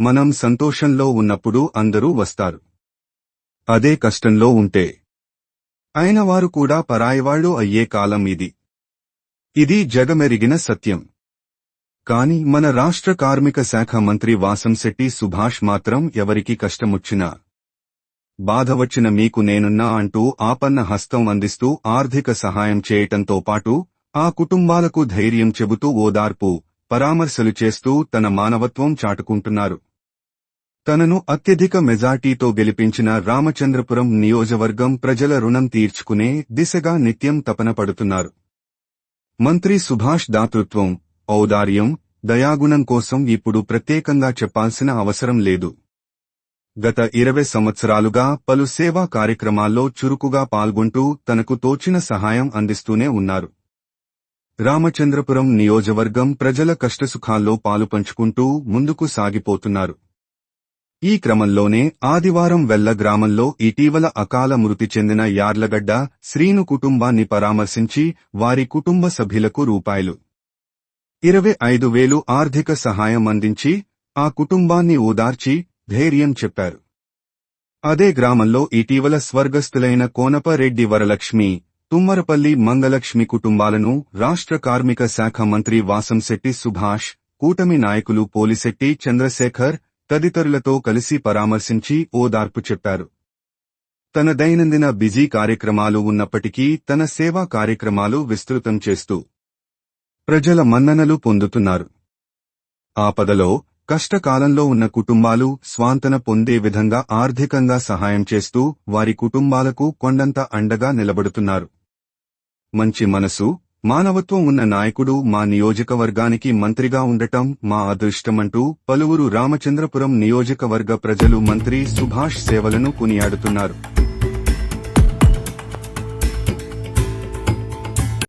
మనం సంతోషంలో ఉన్నప్పుడు అందరూ వస్తారు. అదే కష్టంలో ఉంటే. అయిన వారు కూడా పరాయివాళ్ళు అయ్యే కాలం ఇది. ఇది జగమెరిగిన సత్యం. కాని మన రాష్ట్ర కార్మిక శాఖ మంత్రి వాసంశెట్టి సుభాష్ మాత్రం ఎవరికి కష్టముచ్చినా బాధ వచ్చిన మీకు నేనున్నా అంటూ ఆపన్న హస్తం అందిస్తూ ఆర్థిక సహాయం చేయటంతో పాటు ఆ కుటుంబాలకు ధైర్యం చెబుతూ ఓదార్పు పరామర్శలు చేస్తూ తన మానవత్వం చాటుకుంటున్నారు. తనను అత్యధిక మెజార్టీతో గెలిపించిన రామచంద్రపురం నియోజకవర్గం ప్రజల రుణం తీర్చుకునే దిశగా నిత్యం తపన పడుతున్నారు. మంత్రి సుభాష్ దాతృత్వం ఔదార్యం దయాగుణం కోసం ఇప్పుడు ప్రత్యేకంగా చెప్పాల్సిన అవసరం లేదు. గత ఇరవై సంవత్సరాలుగా పలు సేవా కార్యక్రమాల్లో చురుకుగా పాల్గొంటూ తనకు తోచిన సహాయం అందిస్తూనే ఉన్నారు. రామచంద్రపురం నియోజకవర్గం ప్రజల కష్టసుఖాల్లో పాలుపంచుకుంటూ ముందుకు సాగిపోతున్నారు. ఈ క్రమంలోనే ఆదివారం వెల్ల గ్రామంలో ఇటీవల అకాల మృతి చెందిన యార్లగడ్డ శ్రీను కుటుంబాన్ని పరామర్శించి వారి కుటుంబ సభ్యులకు రూపాయలు. ఇరవై ఐదు వేలు ఆర్థిక సహాయం అందించి ఆ కుటుంబాన్ని ఓదార్చి ధైర్యం చెప్పారు. అదే గ్రామంలో ఇటీవల స్వర్గస్థులైన కోనపరెడ్డి వరలక్ష్మి తుమ్మరపల్లి మంగలక్ష్మి కుటుంబాలను రాష్ట్ర కార్మిక శాఖ మంత్రి వాసంశెట్టి సుభాష్ కూటమి నాయకులు పోలిశెట్టి చంద్రశేఖర్ తదితరులతో కలిసి పరామర్శించి ఓదార్పు చెప్పారు. తన దైనందిన బిజీ కార్యక్రమాలు ఉన్నప్పటికీ తన సేవా కార్యక్రమాలు విస్తృతం చేస్తూ ప్రజల మన్ననలు పొందుతున్నారు. ఆపదలో కష్టకాలంలో ఉన్న కుటుంబాలు స్వాంతన పొందే విధంగా ఆర్థికంగా సహాయం చేస్తూ వారి కుటుంబాలకు కొండంత అండగా నిలబడుతున్నారు. మంచి మనసు మానవత్వం ఉన్న నాయకుడు మా నియోజకవర్గానికి మంత్రిగా ఉండటం మా అదృష్టమంటూ పలువురు రామచంద్రపురం నియోజకవర్గ ప్రజలు మంత్రి సుభాష్ సేవలను కొనియాడుతున్నారు.